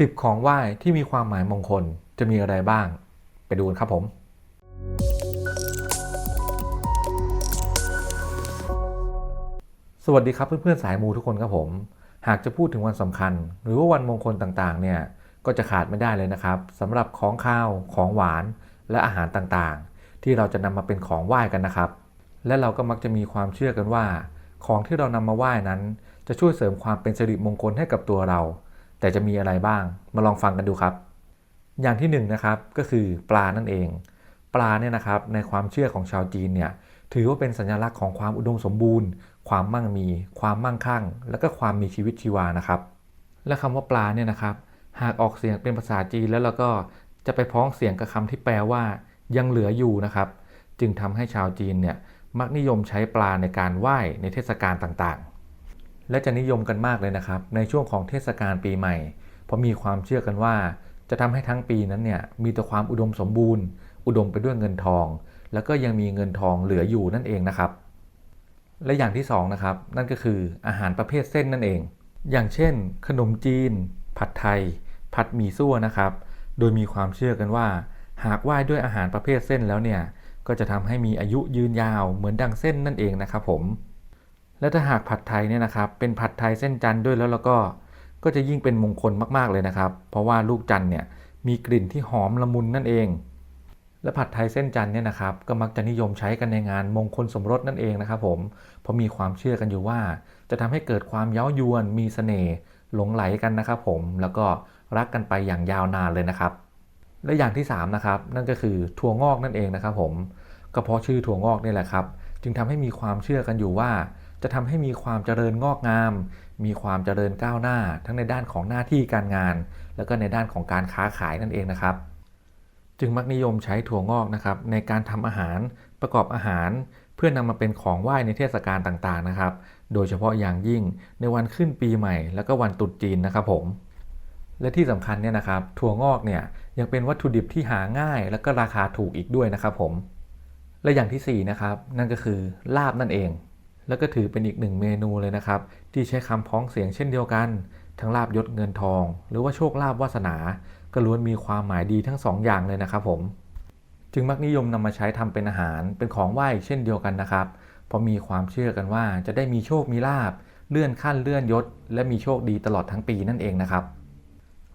10 ของไหว้ที่มีความหมายมงคลจะมีอะไรบ้าง ไปดูกันครับผม สวัสดีครับเพื่อนๆสายมูทุกคนครับผม หากจะพูดถึงวันสำคัญ หรือว่าวันมงคลต่างๆ เนี่ยก็จะขาดไม่ได้เลยนะครับสำหรับของข้าวของหวานและอาหารต่างๆ ที่เราจะนำมาเป็นของไหว้กันนะครับ และเราก็มักจะมีความเชื่อกันว่า ของที่เรานำมาไหว้นั้น จะช่วยเสริมความเป็นสิริมงคลให้กับตัวเรา แต่จะมีอะไรบ้างมาลองฟังกันดูครับ อย่างที่หนึ่งนะครับก็คือปลานั่นเอง ปลาเนี่ยนะครับในความเชื่อของชาวจีนเนี่ยถือว่าเป็นสัญลักษณ์ของความอุดมสมบูรณ์ ความมั่งมี ความมั่งคั่ง และก็ความมีชีวิตชีวานะครับ และคำว่าปลาเนี่ยนะครับ หากออกเสียงเป็นภาษาจีนแล้วเราก็จะไปพ้องเสียงกับคำที่แปลว่า ยังเหลืออยู่นะครับ จึงทำให้ชาวจีนเนี่ยมักนิยมใช้ปลาในการไหว้ในเทศกาลต่างๆ และจะนิยมกันมากเลยนะครับ ในช่วงของเทศกาลปีใหม่ เพราะมีความเชื่อกันว่า จะทำให้ทั้งปีนั้นเนี่ยมีแต่ความอุดมสมบูรณ์ อุดมไปด้วยเงินทอง แล้วก็ยังมีเงินทองเหลืออยู่นั่นเองนะครับ และอย่างที่สองนะครับนั่นก็คืออาหารประเภทเส้นนั่นเอง อย่างเช่น ขนมจีน ผัดไทย ผัดหมี่ซั่วนะครับ โดยมีความเชื่อกันว่า หากไหว้ด้วยอาหารประเภทเส้นแล้วเนี่ยก็จะทำให้มีอายุยืนยาวเหมือนดังเส้นนั่นเองนะครับผม และถ้าหากผัดไทยเนี่ยนะครับเป็นผัดไทยเส้นจันทร์ด้วยแล้วแล้วก็ก็จะยิ่งเป็นมงคลมากๆเลยนะครับ เพราะว่าลูกจันทร์เนี่ยมีกลิ่นที่หอมละมุนนั่นเอง และผัดไทยเส้นจันทร์เนี่ยนะครับก็มักจะนิยมใช้กันในงานมงคลสมรสนั่นเองนะครับผมเพราะมีความเชื่อกันอยู่ว่า จะทำให้เกิดความเย้ายวน มีเสน่ห์หลงไหลกันนะครับผมแล้วก็รักกันไปอย่างยาวนานเลยนะครับ และอย่างที่3นะครับนั่นก็คือถั่วงอกนั่นเองนะครับผมก็เพราะชื่อถั่วงอกนี่แหละครับ จึงทำให้มีความเชื่อกันอยู่ว่า จะทำให้มีความเจริญงอกงาม มีความเจริญก้าวหน้า ทั้งในด้านของหน้าที่การงาน แล้วก็ในด้านของการค้าขายนั่นเองนะครับ จึงมักนิยมใช้ถั่วงอกนะครับในการทำอาหารประกอบอาหาร เพื่อนำมาเป็นของไหว้ในเทศกาลต่างๆนะครับ โดยเฉพาะอย่างยิ่งในวันขึ้นปีใหม่ แล้วก็วันตรุษจีนนะครับผมและที่สำคัญเนี่ยนะครับถั่วงอกเนี่ยยังเป็นวัตถุดิบที่หาง่าย และก็ราคาถูกอีกด้วยนะครับผมและอย่างที่4นะครับนั่นก็คือลาบนั่นเอง แล้วก็ถือเป็นอีกหนึ่งเมนูเลยนะครับ ที่ใช้คำพ้องเสียงเช่นเดียวกัน ทั้งลาบยศเงินทอง หรือว่าโชคลาภวาสนา ก็ล้วนมีความหมายดีทั้งสองอย่างเลยนะครับผม จึงมักนิยมนำมาใช้ทำเป็นอาหารเป็นของไหว้เช่นเดียวกันนะครับ เพราะมีความเชื่อกันว่าจะได้มีโชคมีลาบ เลื่อนขั้นเลื่อนยศ และมีโชคดีตลอดทั้งปีนั่นเองนะครับ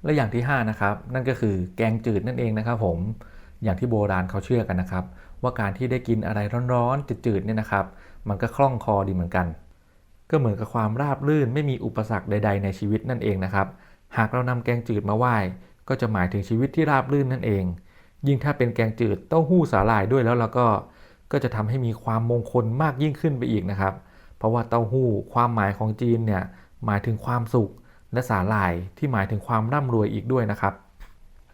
และอย่างที่5นะครับนั่นก็คือแกงจืดนั่นเองนะครับผมอย่างที่โบราณเขาเชื่อกันนะครับ ว่าการที่ได้กินอะไรร้อนๆจืดๆเนี่ยนะครับ มันก็คล่องคอดีเหมือนกัน ก็เหมือนกับความราบรื่นไม่มีอุปสรรคใด ๆ ในชีวิตนั่นเองนะครับ หากเรานำแกงจืดมาไหว้ก็จะหมายถึงชีวิตที่ราบรื่นนั่นเอง ยิ่งถ้าเป็นแกงจืดเต้าหู้สาหร่ายด้วยแล้วเราก็ ก็จะทำให้มีความมงคลมากยิ่งขึ้นไปอีกนะครับ เพราะว่าเต้าหู้ความหมายของจีนเนี่ยหมายถึงความสุข และสาหร่ายที่หมายถึงความร่ำรวยอีกด้วยนะครับ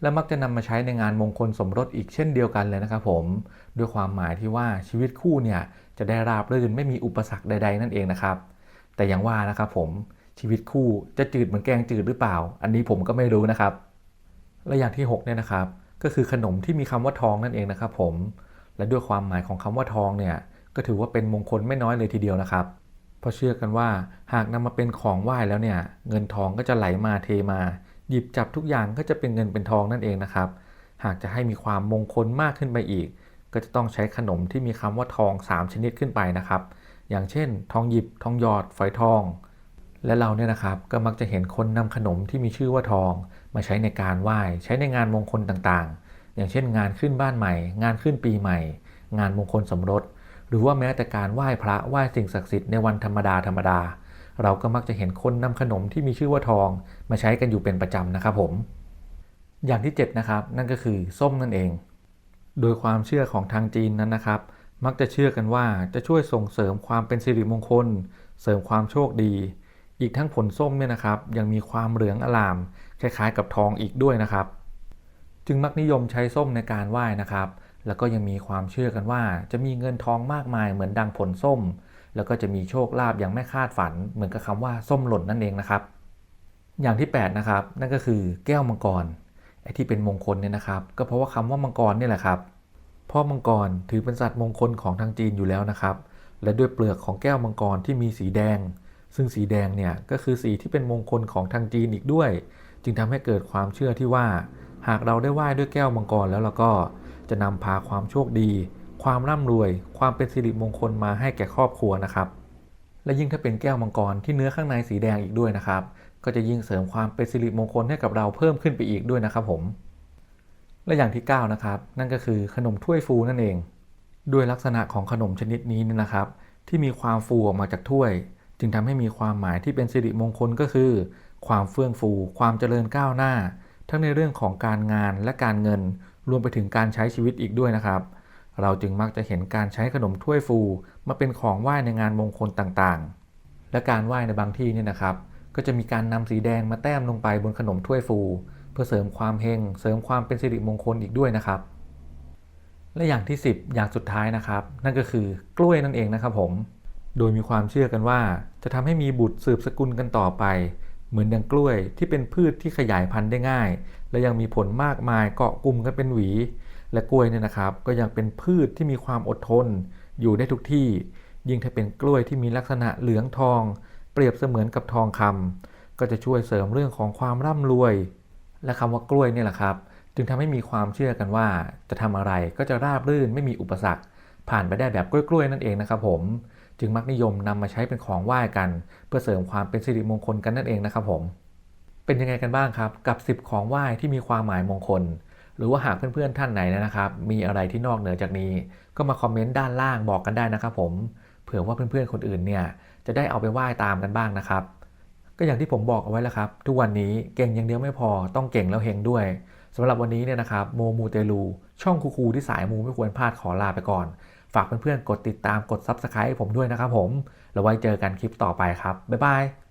และมักจะนำมาใช้ในงานมงคลสมรสอีกเช่นเดียวกันเลยนะครับผมด้วยความหมายที่ว่าชีวิตคู่เนี่ยจะได้ราบรื่นไม่มีอุปสรรคใด ๆ นั่นเองนะครับ แต่อย่างว่านะครับผมชีวิตคู่จะจืดเหมือนแกงจืดหรือเปล่า อันนี้ผมก็ไม่รู้นะครับ และอย่างที่6เนี่ยนะครับ ก็คือขนมที่มีคำว่าทองนั่นเองนะครับ ผมและด้วยความหมายของคำว่าทองเนี่ยก็ถือว่าเป็นมงคลไม่น้อยเลยทีเดียวนะครับเพราะเชื่อกันว่าหากนำมาเป็นของไหว้แล้วเนี่ยเงินทองก็จะไหลมาเทมา หยิบจับทุกอย่างก็จะเป็นเงินเป็นทองนั่นเองนะครับ หากจะให้มีความมงคลมากขึ้นไปอีก ก็จะต้องใช้ขนมที่มีคำว่าทอง 3 ชนิดขึ้นไปนะครับ อย่างเช่น ทองหยิบทองหยอดฝอยทอง และเราเนี่ยนะครับก็มักจะเห็นคนนำขนมที่มีชื่อว่าทอง มาใช้ในการไหว้ใช้ในงานมงคลต่างๆ อย่างเช่น งานขึ้นบ้านใหม่ งานขึ้นปีใหม่ งานมงคลสมรส หรือว่าแม้แต่การไหว้พระไหว้สิ่งศักดิ์สิทธิ์ในวันธรรมดาธรรมดา เราก็มักจะเห็นคนนำขนมที่มีชื่อว่าทอง มาใช้กันอยู่เป็นประจำนะครับผม อย่างที่ 7 นะครับ นั่นก็คือส้มนั่นเอง โดยความเชื่อของทางจีนนั้นนะครับ มักจะเชื่อกันว่าจะช่วยส่งเสริมความเป็นสิริมงคล เสริมความโชคดี อีกทั้งผลส้มเนี่ยนะครับ ยังมีความเหลืองอลาม คล้ายๆ กับทองอีกด้วยนะครับ จึงมักนิยมใช้ส้มในการไหว้นะครับแล้วก็ยังมีความเชื่อกันว่าจะมีเงินทองมากมายเหมือนดังผลส้ม แล้วก็จะมีโชคลาภอย่างไม่คาดฝัน เหมือนกับคำว่าส้มหล่นนั่นเองนะครับ อย่างที่ 8 นะครับ นั่นก็คือแก้วมังกรไอ้ที่เป็นมงคลเนี่ยนะครับ ก็เพราะว่าคำว่ามังกรนี่แหละครับเพราะมังกรถือเป็นสัตว์มงคลของทางจีนอยู่แล้วนะครับ และด้วยเปลือกของแก้วมังกรที่มีสีแดง ซึ่งสีแดงเนี่ยก็คือสีที่เป็นมงคลของทางจีนอีกด้วย จึงทำให้เกิดความเชื่อที่ว่า หากเราได้ไหว้ด้วยแก้วมังกรแล้วเราก็จะนำพาความโชคดี ความร่ำรวย ความเป็นสิริมงคลมาให้แก่ครอบครัวนะครับ และยิ่งถ้าเป็นแก้วมังกรที่เนื้อข้างในสีแดงอีกด้วยนะครับ ก็จะยิ่งเสริมความเป็นสิริมงคลให้กับเราเพิ่มขึ้นไปอีกด้วยนะครับผมและอย่างที่ 9 นะครับ นั่นก็คือขนมถ้วยฟูนั่นเอง ด้วยลักษณะของขนมชนิดนี้เนี่ยนะครับ ที่มีความฟูออกมาจากถ้วย จึงทำให้มีความหมายที่เป็นสิริมงคลก็คือ ความเฟื่องฟู ความเจริญก้าวหน้า ทั้งในเรื่องของการงานและการเงิน รวมไปถึงการใช้ชีวิตอีกด้วยนะครับ เราจึงมักจะเห็นการใช้ขนมถ้วยฟูมาเป็นของไหว้ในงานมงคลต่างๆ และการไหว้ในบางที่เนี่ยนะครับ ก็จะมีการนำสีแดงมาแต้มลงไปบนขนมถ้วยฟู เพื่อเสริมความเฮงเสริมความเป็นสิริมงคลอีกด้วยนะครับ และอย่างที่ 10 อย่างสุดท้ายนะครับ นั่นก็คือกล้วยนั่นเองนะครับผม โดยมีความเชื่อกันว่า จะทำให้มีบุตรสืบสกุลกันต่อไป เหมือนดังกล้วยที่เป็นพืชที่ขยายพันธุ์ได้ง่าย และยังมีผลมากมายเกาะกลุ่มกันเป็นหวี และกล้วยเนี่ยนะครับก็ยังเป็นพืชที่มีความอดทน อยู่ได้ทุกที่ ยิ่งถ้าเป็นกล้วยที่มีลักษณะเหลืองทอง เปรียบเสมือนกับทองคำก็จะช่วยเสริมเรื่องของความร่ำรวย และคำว่ากล้วยเนี่ยแหละครับ จึงทำให้มีความเชื่อกันว่า จะทำอะไรก็จะราบรื่นไม่มีอุปสรรค ผ่านไปได้แบบกล้วยๆนั่นเองนะครับผมจึงมักนิยมนำมาใช้เป็นของไหว้กัน เพื่อเสริมความเป็นสิริมงคลกันนั่นเองนะครับผมเป็นยังไงกันบ้างครับ กับ 10 ของไหว้ที่มีความหมายมงคล หรือว่าหากเพื่อนๆท่านไหนนะครับ มีอะไรที่นอกเหนือจากนี้ ก็มาคอมเมนต์ด้านล่างบอกกันได้นะครับผมเผื่อว่าเพื่อนๆคนอื่นเนี่ยจะได้เอาไปไหว้ตามกันบ้างนะครับ ก็อย่างที่ผมบอกเอาไว้แล้วครับ ทุกวันนี้เก่งอย่างเดียวไม่พอต้องเก่งแล้วเฮงด้วยสำหรับวันนี้เนี่ยนะครับโมมูเตลูช่องคูๆที่สายมูไม่ควรพลาดขอลาไปก่อน ฝากเพื่อนๆกดติดตามกด Subscribe ให้ผมด้วยนะครับผม แล้วไว้เจอกันคลิปต่อไปครับ บ๊ายบาย